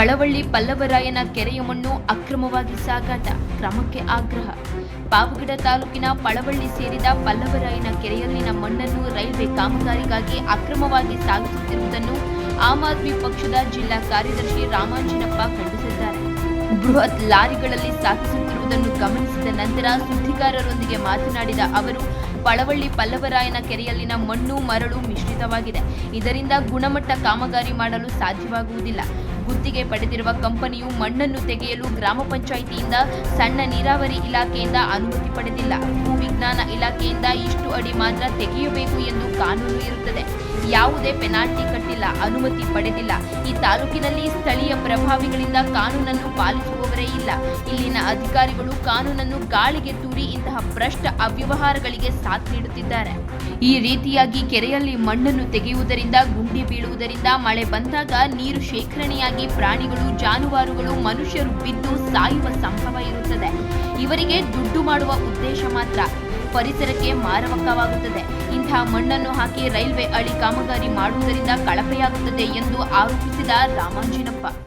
ಪಳವಳ್ಳಿ ಪಲ್ಲವರಾಯನ ಕೆರೆಯ ಮಣ್ಣು ಅಕ್ರಮವಾಗಿ ಸಾಗಾಟ, ಕ್ರಮಕ್ಕೆ ಆಗ್ರಹ. ಪಾವಗಡ ತಾಲೂಕಿನ ಪಳವಳ್ಳಿ ಸೇರಿದ ಪಲ್ಲವರಾಯನ ಕೆರೆಯಲ್ಲಿನ ಮಣ್ಣನ್ನು ರೈಲ್ವೆ ಕಾಮಗಾರಿಗಾಗಿ ಅಕ್ರಮವಾಗಿ ಸಾಗಿಸುತ್ತಿರುವುದನ್ನು ಆಮ್ ಆದ್ಮಿ ಪಕ್ಷದ ಜಿಲ್ಲಾ ಕಾರ್ಯದರ್ಶಿ ರಾಮಾಂಜನಪ್ಪ ಖಂಡಿಸಿದ್ದಾರೆ. ಬೃಹತ್ ಲಾರಿಗಳಲ್ಲಿ ಸಾಗಿಸುತ್ತಿರುವುದನ್ನು ಗಮನಿಸಿದ ನಂತರ ಸುದ್ದಿಗಾರರೊಂದಿಗೆ ಮಾತನಾಡಿದ ಅವರು, ಪಳವಳ್ಳಿ ಪಲ್ಲವರಾಯನ ಕೆರೆಯಲ್ಲಿನ ಮಣ್ಣು ಮರಳು ಮಿಶ್ರಿತವಾಗಿದೆ. ಇದರಿಂದ ಗುಣಮಟ್ಟ ಕಾಮಗಾರಿ ಮಾಡಲು ಸಾಧ್ಯವಾಗುವುದಿಲ್ಲ. ಗುತ್ತಿಗೆ ಪಡೆದಿರುವ ಕಂಪನಿಯು ಮಣ್ಣನ್ನು ತೆಗೆಯಲು ಗ್ರಾಮ ಪಂಚಾಯಿತಿಯಿಂದ ಸಣ್ಣ ನೀರಾವರಿ ಇಲಾಖೆಯಿಂದ ಅನುಮತಿ ಪಡೆದಿಲ್ಲ. ಭೂವಿಜ್ಞಾನ ಇಲಾಖೆಯಿಂದ ಇಷ್ಟು ಅಡಿ ಮಾತ್ರ ತೆಗೆಯಬೇಕು ಎಂದು ಕಾನೂನು ಇರುತ್ತದೆ ಯಾವುದೇ ಪೆನಾಲ್ಟಿ ಕಟ್ಟಿಲ್ಲ, ಅನುಮತಿ ಪಡೆದಿಲ್ಲ. ಈ ತಾಲೂಕಿನಲ್ಲಿ ಸ್ಥಳೀಯ ಪ್ರಭಾವಿಗಳಿಂದ ಕಾನೂನನ್ನು ಪಾಲಿಸುವವರೇ ಇಲ್ಲ. ಇಲ್ಲಿನ ಅಧಿಕಾರಿಗಳು ಕಾನೂನನ್ನು ಗಾಳಿಗೆ ತೂರಿ ಇಂತಹ ಭ್ರಷ್ಟ ಅವ್ಯವಹಾರಗಳಿಗೆ ಸಾಥ್ ನೀಡುತ್ತಿದ್ದಾರೆ. ಈ ರೀತಿಯಾಗಿ ಕೆರೆಯಲ್ಲಿ ಮಣ್ಣನ್ನು ತೆಗೆಯುವುದರಿಂದ, ಗುಂಡಿ ಬೀಳುವುದರಿಂದ ಮಳೆ ಬಂದಾಗ ನೀರು ಶೇಖರಣೆಯಾಗಿ ಪ್ರಾಣಿಗಳು, ಜಾನುವಾರುಗಳು, ಮನುಷ್ಯರು ಬಿದ್ದು ಸಾಯುವ ಸಂಭವ ಇರುತ್ತದೆ. ಇವರಿಗೆ ದುಡ್ಡು ಮಾಡುವ ಉದ್ದೇಶ ಮಾತ್ರ. ಪರಿಸರಕ್ಕೆ ಮಾರಕವಾಗುತ್ತದೆ ಇಂತಹ ಮಣ್ಣನ್ನು ಹಾಕಿ ರೈಲ್ವೆ ಅಳಿ ಕಾಮಗಾರಿ ಮಾಡುವುದರಿಂದ ಕಳಪೆಯಾಗುತ್ತದೆ ಎಂದು ಆರೋಪಿಸಿದ ರಾಮಾಂಜಿನಪ್ಪ.